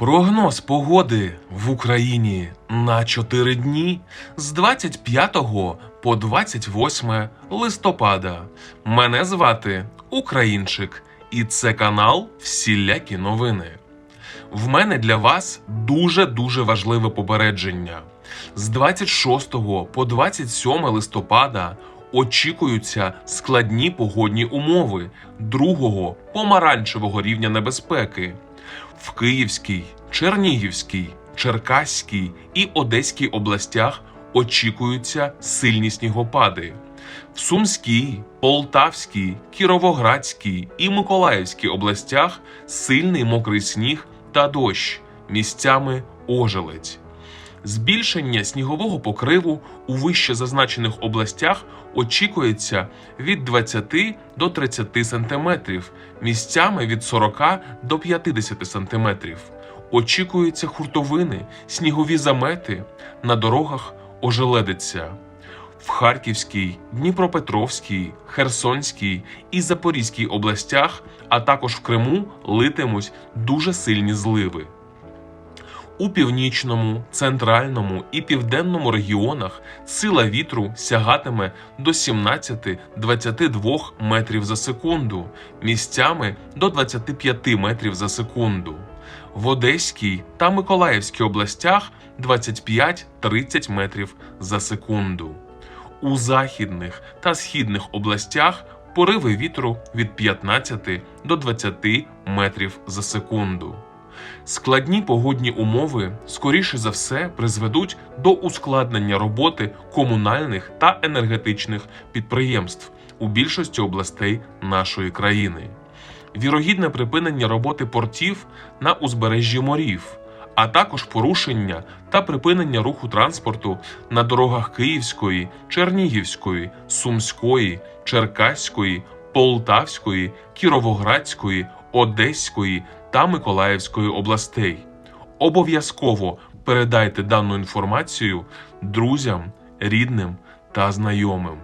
Прогноз погоди в Україні на 4 дні з 25 по 28 листопада. Мене звати Українчик, і це канал Всілякі новини. В мене для вас дуже дуже важливе попередження. З 26 по 27 листопада очікуються складні погодні умови другого помаранчевого рівня небезпеки. В Київській, Чернігівській, Черкаській і Одеській областях очікуються сильні снігопади. В Сумській, Полтавській, Кіровоградській і Миколаївській областях сильний мокрий сніг та дощ, місцями ожеледь. Збільшення снігового покриву у вище зазначених областях очікується від 20 до 30 см, місцями від 40 до 50 см. Очікуються хуртовини, снігові замети, на дорогах ожеледиться. В Харківській, Дніпропетровській, Херсонській і Запорізькій областях, а також в Криму литимуть дуже сильні зливи. У північному, центральному і південному регіонах сила вітру сягатиме до 17-22 метрів за секунду, місцями до 25 метрів за секунду. В Одеській та Миколаївській областях 25-30 метрів за секунду. У західних та східних областях пориви вітру від 15 до 20 метрів за секунду. Складні погодні умови, скоріше за все, призведуть до ускладнення роботи комунальних та енергетичних підприємств у більшості областей нашої країни. Вірогідне припинення роботи портів на узбережжі морів, а також порушення та припинення руху транспорту на дорогах Київської, Чернігівської, Сумської, Черкаської, Полтавської, Кіровоградської, Одеської та Миколаївської областей. Обов'язково передайте дану інформацію друзям, рідним та знайомим.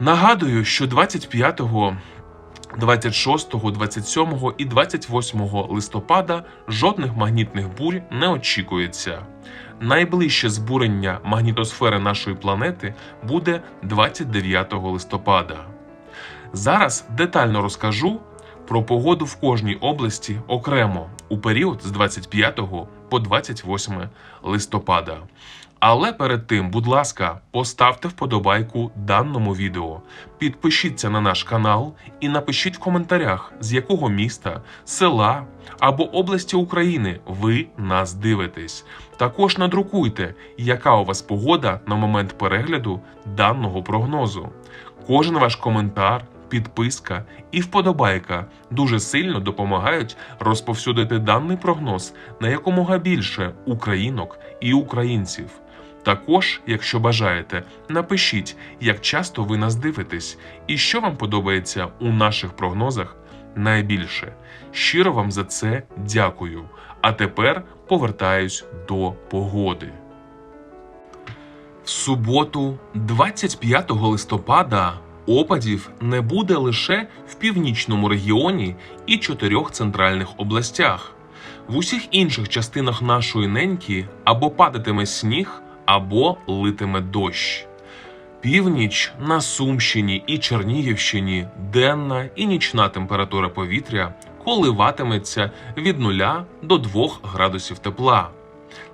Нагадую, що 25, 26, 27 і 28 листопада жодних магнітних бурь не очікується. Найближче збурення магнітосфери нашої планети буде 29 листопада. Зараз детально розкажу про погоду в кожній області окремо у період з 25 по 28 листопада. Але перед тим, будь ласка, поставте вподобайку даному відео, підпишіться на наш канал і напишіть в коментарях, з якого міста, села або області України ви нас дивитесь. Також надрукуйте, яка у вас погода на момент перегляду даного прогнозу. Кожен ваш коментар підписка і вподобайка дуже сильно допомагають розповсюдити даний прогноз на якомога більше українок і українців. Також, якщо бажаєте, напишіть, як часто ви нас дивитесь і що вам подобається у наших прогнозах найбільше. Щиро вам за це дякую. А тепер повертаюсь до погоди. В суботу, 25 листопада, опадів не буде лише в північному регіоні і чотирьох центральних областях. В усіх інших частинах нашої неньки або падатиме сніг, або литиме дощ. Північ на Сумщині і Чернігівщині денна і нічна температура повітря коливатиметься від 0 до 2 градусів тепла.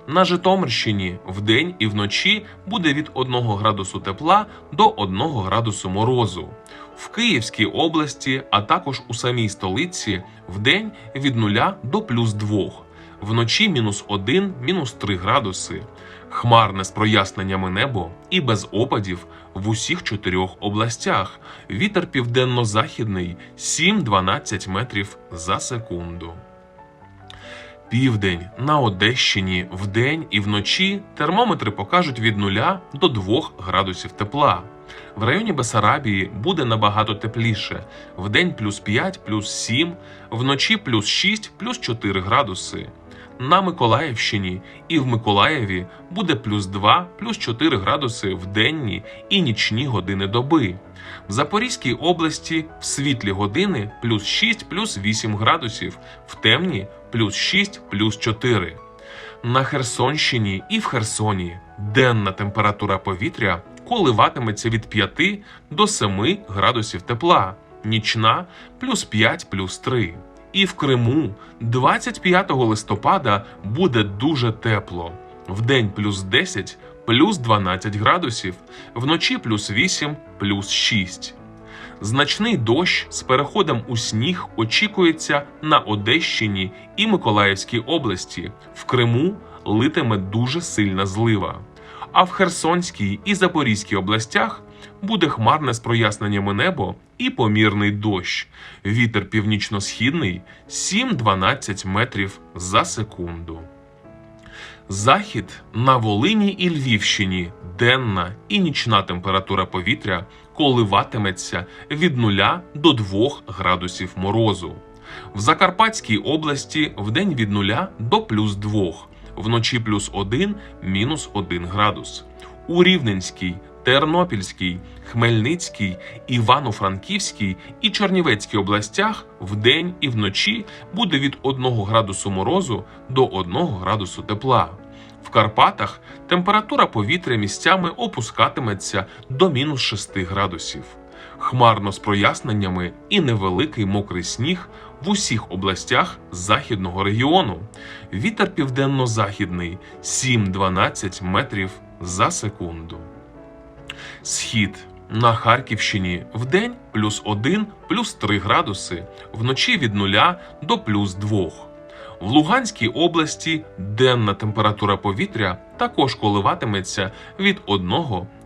На Житомирщині вдень і вночі буде від 1 градусу тепла до 1 градусу морозу. В Київській області, а також у самій столиці вдень від 0 до плюс 2, вночі мінус 1, мінус 3 градуси. Хмарне з проясненнями небо і без опадів в усіх чотирьох областях. Вітер південно-західний 7-12 метрів за секунду. Південь на Одещині вдень і вночі термометри покажуть від 0 до 2 градусів тепла. В районі Бесарабії буде набагато тепліше. Вдень плюс 5, плюс 7, вночі плюс 6, плюс 4 градуси. На Миколаївщині і в Миколаєві буде плюс 2, плюс 4 градуси в денні і нічні години доби. В Запорізькій області в світлі години плюс 6, плюс 8 градусів, в темні плюс 6, плюс 4. На Херсонщині і в Херсоні денна температура повітря коливатиметься від 5 до 7 градусів тепла, нічна плюс 5 плюс 3. І в Криму 25 листопада буде дуже тепло. Вдень плюс 10, плюс 12 градусів, вночі плюс 8, плюс 6. Значний дощ з переходом у сніг очікується на Одещині і Миколаївській області. В Криму литиме дуже сильна злива. А в Херсонській і Запорізькій областях буде хмарне з проясненнями небо і помірний дощ. Вітер північно-східний 7-12 метрів за секунду. Захід на Волині і Львівщині денна і нічна температура повітря коливатиметься від 0 до 2 градусів морозу. В Закарпатській області вдень від 0 до плюс 2, вночі плюс 1, мінус 1 градус. У Рівненській, Тернопільській, Хмельницькій, Івано-Франківській і Чернівецькій областях вдень і вночі буде від 1 градусу морозу до 1 градусу тепла. В Карпатах температура повітря місцями опускатиметься до мінус 6 градусів. Хмарно з проясненнями і невеликий мокрий сніг в усіх областях західного регіону. Вітер південно-західний 7-12 метрів за секунду. Схід на Харківщині вдень плюс 1, плюс 3 градуси, вночі від 0 до плюс 2. В Луганській області денна температура повітря також коливатиметься від 1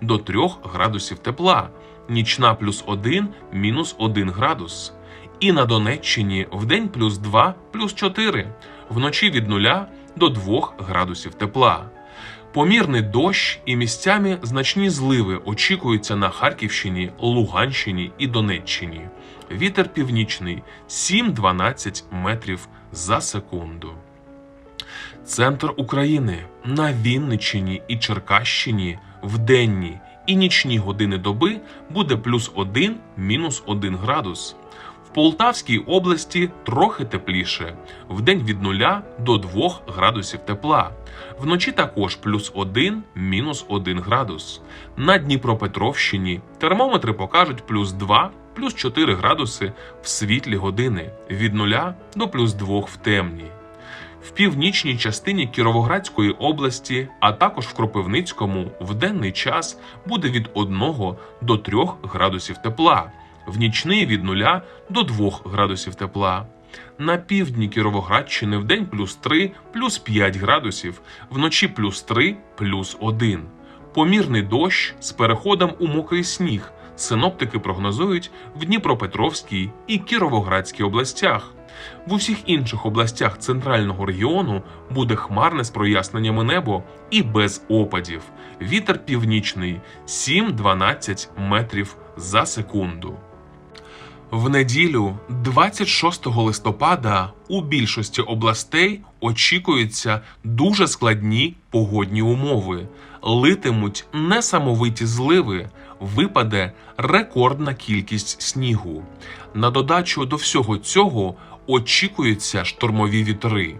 до 3 градусів тепла, нічна плюс 1, мінус 1 градус. І на Донеччині вдень плюс 2, плюс 4, вночі від 0 до 2 градусів тепла. Помірний дощ і місцями значні зливи очікуються на Харківщині, Луганщині і Донеччині. Вітер північний 7-12 метрів за секунду. Центр України на Вінниччині і Черкащині в денні і нічні години доби буде плюс 1, мінус 1 градус. В Полтавській області трохи тепліше, вдень від 0 до 2 градусів тепла. Вночі також плюс 1, мінус 1 градус. На Дніпропетровщині термометри покажуть плюс 2, плюс 4 градуси в світлі години, від 0 до плюс 2 в темні. В північній частині Кіровоградської області, а також в Кропивницькому, в денний час буде від 1 до 3 градусів тепла, в нічний від 0 до 2 градусів тепла. На півдні Кіровоградщини в день плюс 3, плюс 5 градусів, вночі плюс 3, плюс 1. Помірний дощ з переходом у мокрий сніг. Синоптики прогнозують в Дніпропетровській і Кіровоградській областях. В усіх інших областях центрального регіону буде хмарне з проясненнями небо і без опадів. Вітер північний 7-12 метрів за секунду. В неділю, 26 листопада, у більшості областей очікуються дуже складні погодні умови. Литимуть несамовиті зливи, випаде рекордна кількість снігу. На додачу до всього цього очікуються штормові вітри.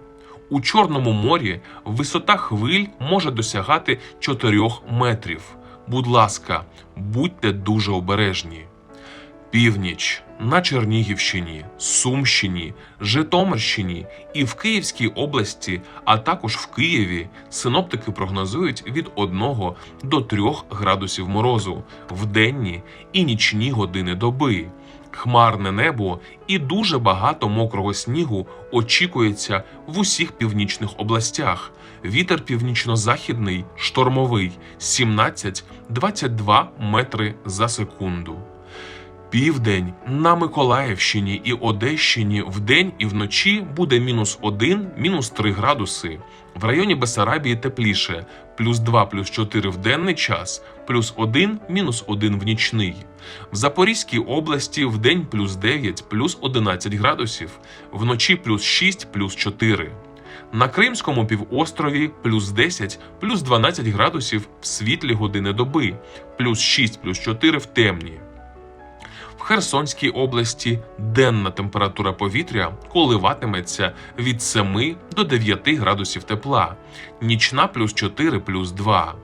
У Чорному морі висота хвиль може досягати 4 метрів. Будь ласка, будьте дуже обережні. Північ на Чернігівщині, Сумщині, Житомирщині і в Київській області, а також в Києві, синоптики прогнозують від 1 до 3 градусів морозу в денні і нічні години доби. Хмарне небо і дуже багато мокрого снігу очікується в усіх північних областях. Вітер північно-західний, штормовий 17-22 метри за секунду. Південь на Миколаївщині і Одещині вдень і вночі буде мінус 1, мінус 3 градуси. В районі Бесарабії тепліше, плюс 2, плюс 4 в денний час, плюс 1, мінус 1 в нічний. В Запорізькій області вдень плюс 9, плюс 11 градусів, вночі плюс 6, плюс 4. На Кримському півострові плюс 10, плюс 12 градусів в світлі години доби, плюс 6, плюс 4 в темні. В Херсонській області денна температура повітря коливатиметься від 7 до 9 градусів тепла, нічна плюс 4 плюс 2.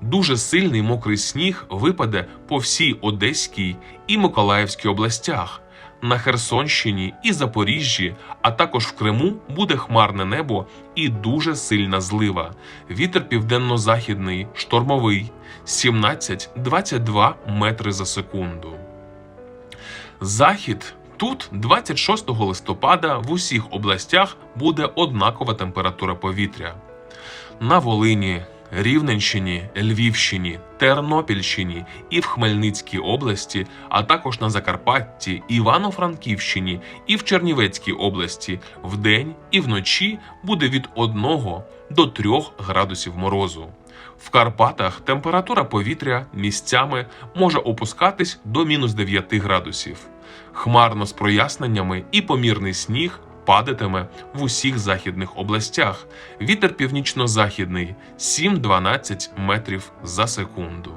Дуже сильний мокрий сніг випаде по всій Одеській і Миколаївській областях. На Херсонщині і Запоріжжі, а також в Криму буде хмарне небо і дуже сильна злива. Вітер південно-західний, штормовий 17-22 метри за секунду. Захід тут 26 листопада в усіх областях буде однакова температура повітря. На Волині, Рівненщині, Львівщині, Тернопільщині і в Хмельницькій області, а також на Закарпатті, Івано-Франківщині і в Чернівецькій області вдень і вночі буде від 1 до 3 градусів морозу. В Карпатах температура повітря місцями може опускатись до мінус 9 градусів. Хмарно з проясненнями і помірний сніг падатиме в усіх західних областях. Вітер північно-західний 7-12 метрів за секунду.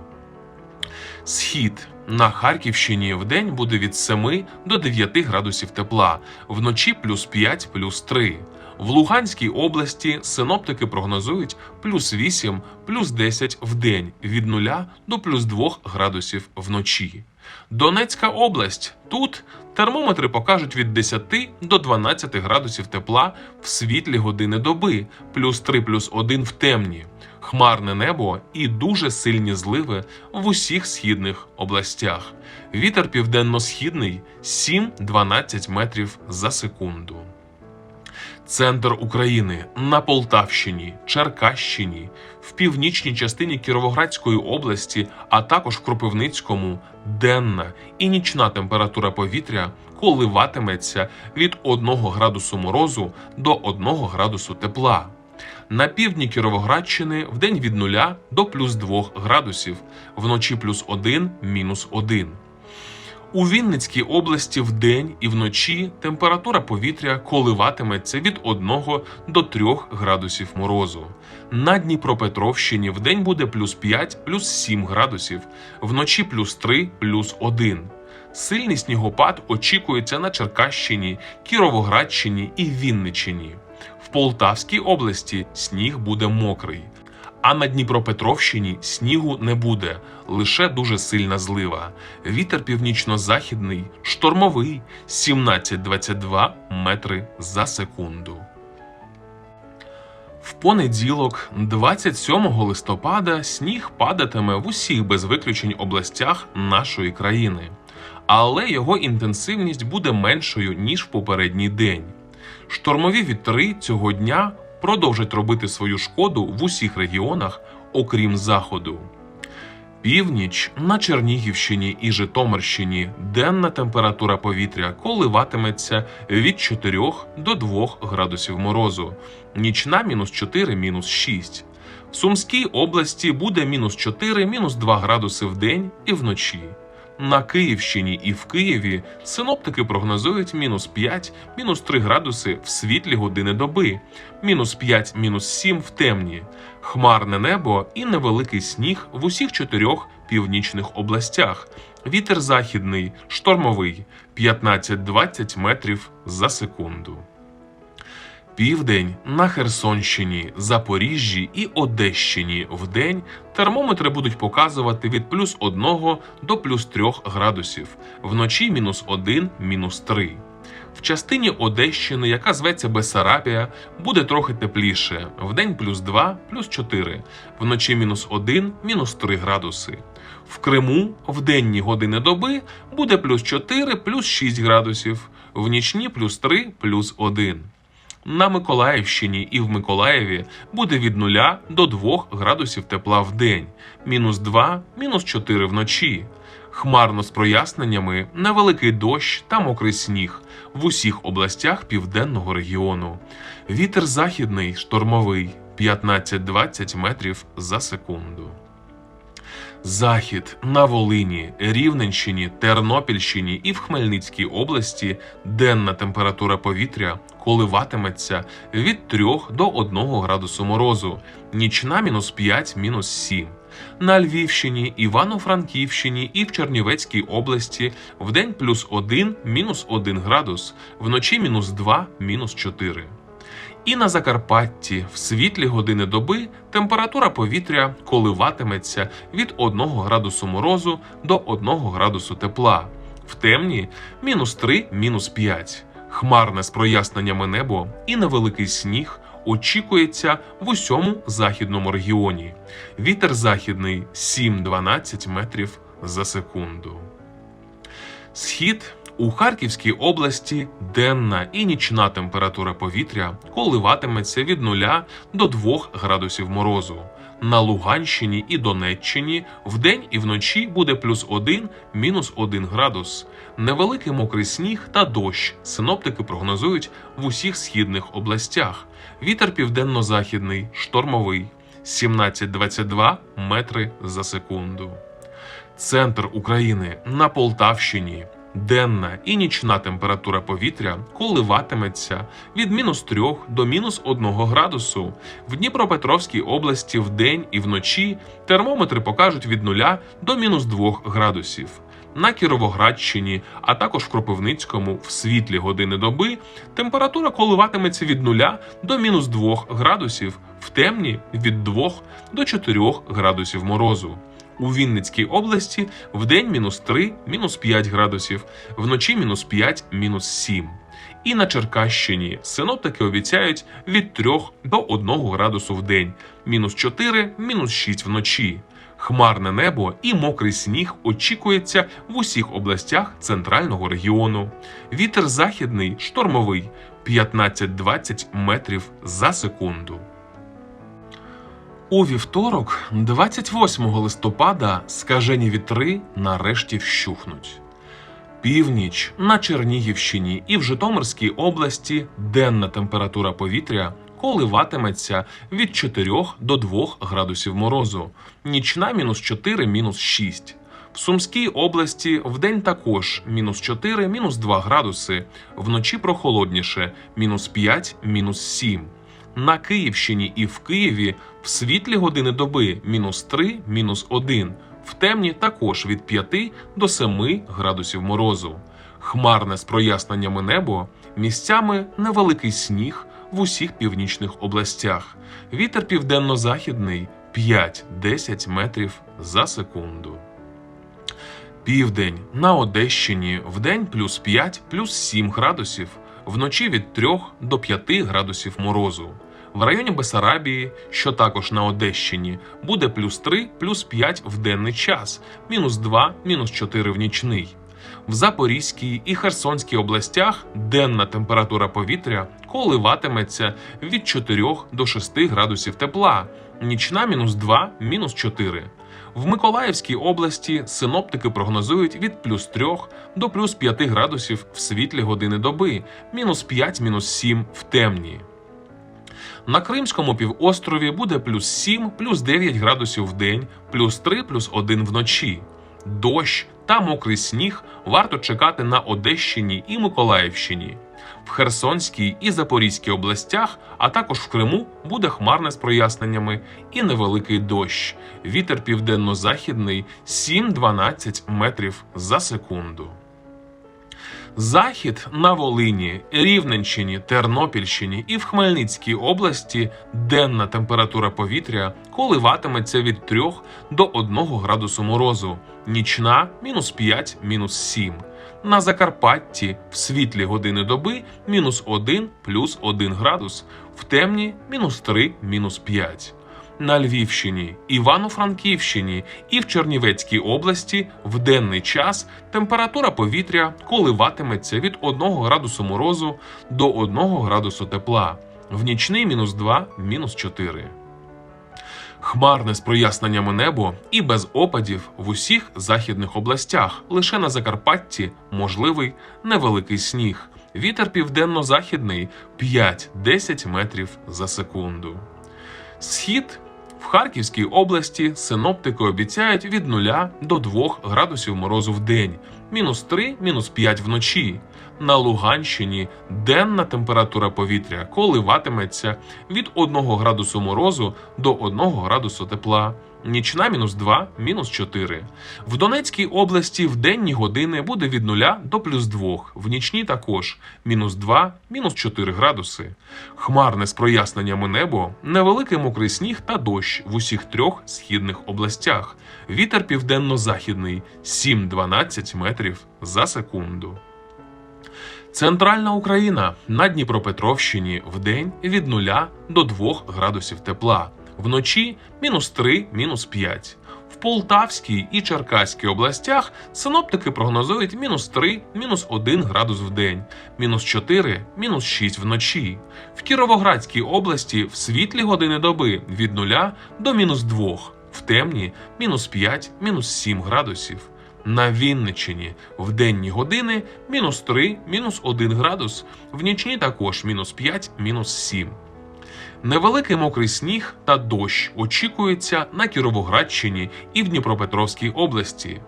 Схід на Харківщині в день буде від 7 до 9 градусів тепла, вночі плюс 5, плюс 3. В Луганській області синоптики прогнозують плюс 8, плюс 10 в день від 0 до плюс 2 градусів вночі. Донецька область тут термометри покажуть від 10 до 12 градусів тепла в світлі години доби, плюс 3 плюс 1 в темні, хмарне небо і дуже сильні зливи в усіх східних областях. Вітер південно-східний 7-12 метрів за секунду. Центр України на Полтавщині, Черкащині, в північній частині Кіровоградської області, а також в Кропивницькому денна і нічна температура повітря коливатиметься від 1 градусу морозу до 1 градусу тепла. На півдні Кіровоградщини вдень від 0 до плюс 2 градусів, вночі плюс 1, мінус 1. У Вінницькій області вдень і вночі температура повітря коливатиметься від 1 до 3 градусів морозу. На Дніпропетровщині вдень буде плюс 5, плюс 7 градусів, вночі плюс 3, плюс 1. Сильний снігопад очікується на Черкащині, Кіровоградщині і Вінниччині. В Полтавській області сніг буде мокрий. А на Дніпропетровщині снігу не буде, лише дуже сильна злива. Вітер північно-західний, штормовий 17-22 метри за секунду. В понеділок, 27 листопада, сніг падатиме в усіх без виключень областях нашої країни, але його інтенсивність буде меншою ніж в попередній день. Штормові вітри цього дня продовжать робити свою шкоду в усіх регіонах, окрім заходу. Північ на Чернігівщині і Житомирщині денна температура повітря коливатиметься від 4 до 2 градусів морозу, нічна мінус 4, мінус 6. В Сумській області буде мінус 4, мінус 2 градуси в день і вночі. На Київщині і в Києві синоптики прогнозують мінус 5, мінус 3 градуси в світлі години доби, мінус 5, мінус 7 в темні, хмарне небо і невеликий сніг в усіх чотирьох північних областях. Вітер західний, штормовий 15-20 метрів за секунду. Південь на Херсонщині, Запоріжжі і Одещині вдень термометри будуть показувати від плюс 1 до плюс 3 градусів, вночі мінус 1, мінус 3. В частині Одещини, яка зветься Бесарабія, буде трохи тепліше. Вдень плюс 2, плюс 4, вночі мінус 1, мінус 3 градуси. В Криму в денні години доби буде плюс 4, плюс 6 градусів, в нічні плюс 3, плюс 1. На Миколаївщині і в Миколаєві буде від 0 до 2 градусів тепла в день, мінус 2, мінус 4 вночі. Хмарно з проясненнями, невеликий дощ та мокрий сніг в усіх областях південного регіону. Вітер західний штормовий 15-20 метрів за секунду. Захід на Волині, Рівненщині, Тернопільщині і в Хмельницькій області денна температура повітря коливатиметься від 3 до 1 градусу морозу, нічна мінус 5, мінус 7. На Львівщині, Івано-Франківщині і в Чернівецькій області вдень плюс 1, мінус 1 градус, вночі мінус 2, мінус 4. І на Закарпатті в світлі години доби температура повітря коливатиметься від 1 градусу морозу до 1 градусу тепла. В темні мінус 3, мінус 5. Хмарне з проясненнями небо і невеликий сніг очікується в усьому західному регіоні. Вітер західний 7-12 метрів за секунду. Схід у Харківській області денна і нічна температура повітря коливатиметься від 0 до 2 градусів морозу. На Луганщині і Донеччині вдень і вночі буде плюс 1, мінус 1 градус. Невеликий мокрий сніг та дощ синоптики прогнозують в усіх східних областях. Вітер південно-західний, штормовий 17-22 метри за секунду. Центр України на Полтавщині. Денна і нічна температура повітря коливатиметься від мінус 3 до мінус 1 градусу. В Дніпропетровській області вдень і вночі термометри покажуть від 0 до мінус 2 градусів. На Кіровоградщині, а також в Кропивницькому в світлі години доби температура коливатиметься від 0 до мінус 2 градусів, в темні від 2 до 4 градусів морозу. У Вінницькій області вдень мінус 3, мінус 5 градусів, вночі мінус 5, мінус 7. І на Черкащині синоптики обіцяють від 3 до 1 градусу в день, мінус 4, мінус 6 вночі. Хмарне небо і мокрий сніг очікується в усіх областях центрального регіону. Вітер західний штормовий 15-20 метрів за секунду. У вівторок, 28 листопада, скажені вітри нарешті вщухнуть. Північ на Чернігівщині і в Житомирській області денна температура повітря коливатиметься від 4 до 2 градусів морозу, нічна мінус 4, мінус 6. В Сумській області вдень також мінус 4, мінус 2 градуси, вночі прохолодніше мінус 5, мінус 7. На Київщині і в Києві в світлі години доби мінус 3, мінус 1. В темні також від 5 до 7 градусів морозу. Хмарне з проясненнями небо, місцями невеликий сніг в усіх північних областях. Вітер південно-західний 5-10 метрів за секунду. Південь на Одещині вдень плюс 5 плюс 7 градусів, вночі від 3 до 5 градусів морозу. В районі Бесарабії, що також на Одещині, буде плюс 3 плюс 5 в денний час, мінус 2 мінус 4 в нічний. В Запорізькій і Херсонській областях денна температура повітря коливатиметься від 4 до 6 градусів тепла, нічна мінус 2 мінус 4. В Миколаївській області синоптики прогнозують від плюс 3 до плюс 5 градусів в світлі години доби, мінус 5 мінус 7 в темні. На Кримському півострові буде плюс 7, плюс 9 градусів в день, плюс 3, плюс 1 вночі. Дощ та мокрий сніг варто чекати на Одещині і Миколаївщині. В Херсонській і Запорізькій областях, а також в Криму буде хмарне з проясненнями і невеликий дощ. Вітер південно-західний 7-12 метрів за секунду. Захід на Волині, Рівненщині, Тернопільщині і в Хмельницькій області денна температура повітря коливатиметься від 3 до 1 градусу морозу, нічна мінус 5, мінус 7. На Закарпатті в світлі години доби мінус 1 плюс 1 градус, в темні мінус 3, мінус 5 на Львівщині, Івано-Франківщині і в Чернівецькій області в денний час температура повітря коливатиметься від 1 градусу морозу до 1 градусу тепла, в нічний мінус 2, мінус 4. Хмарне з проясненнями небо і без опадів в усіх західних областях. Лише на Закарпатті можливий невеликий сніг. Вітер південно-західний 5-10 метрів за секунду. Схід В Харківській області синоптики обіцяють від 0 до 2 градусів морозу в день, мінус 3, мінус 5 вночі. На Луганщині денна температура повітря коливатиметься від 1 градусу морозу до 1 градусу тепла. Нічна мінус 2, мінус 4. В Донецькій області в денні години буде від 0 до плюс 2, в нічні також мінус 2, мінус 4 градуси. Хмарне з проясненнями небо, невеликий мокрий сніг та дощ в усіх трьох східних областях. Вітер південно-західний 7-12 метрів за секунду. Центральна Україна на Дніпропетровщині в день від 0 до 2 градусів тепла, вночі мінус 3, мінус 5. В Полтавській і Черкаській областях синоптики прогнозують мінус 3, мінус 1 градус в день, мінус 4, мінус 6 вночі. В Кіровоградській області в світлі години доби від 0 до мінус 2, в темні мінус 5, мінус 7 градусів. На Вінниччині в денні години мінус 3, мінус 1 градус, в нічні також мінус 5, мінус 7. Невеликий мокрий сніг та дощ очікується на Кіровоградщині і в Дніпропетровській області.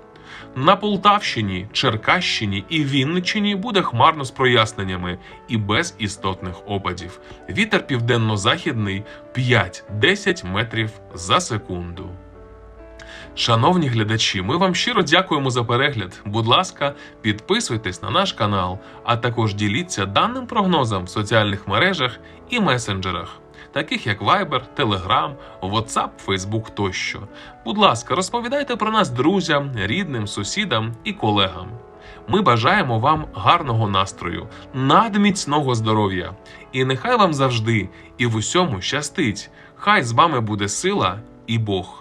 На Полтавщині, Черкащині і Вінниччині буде хмарно з проясненнями і без істотних опадів. Вітер південно-західний 5-10 метрів за секунду. Шановні глядачі, ми вам щиро дякуємо за перегляд. Будь ласка, підписуйтесь на наш канал, а також діліться даним прогнозом в соціальних мережах і месенджерах, таких як Viber, Telegram, WhatsApp, Facebook тощо. Будь ласка, розповідайте про нас друзям, рідним, сусідам і колегам. Ми бажаємо вам гарного настрою, надміцного здоров'я. І нехай вам завжди і в усьому щастить. Хай з вами буде сила і Бог.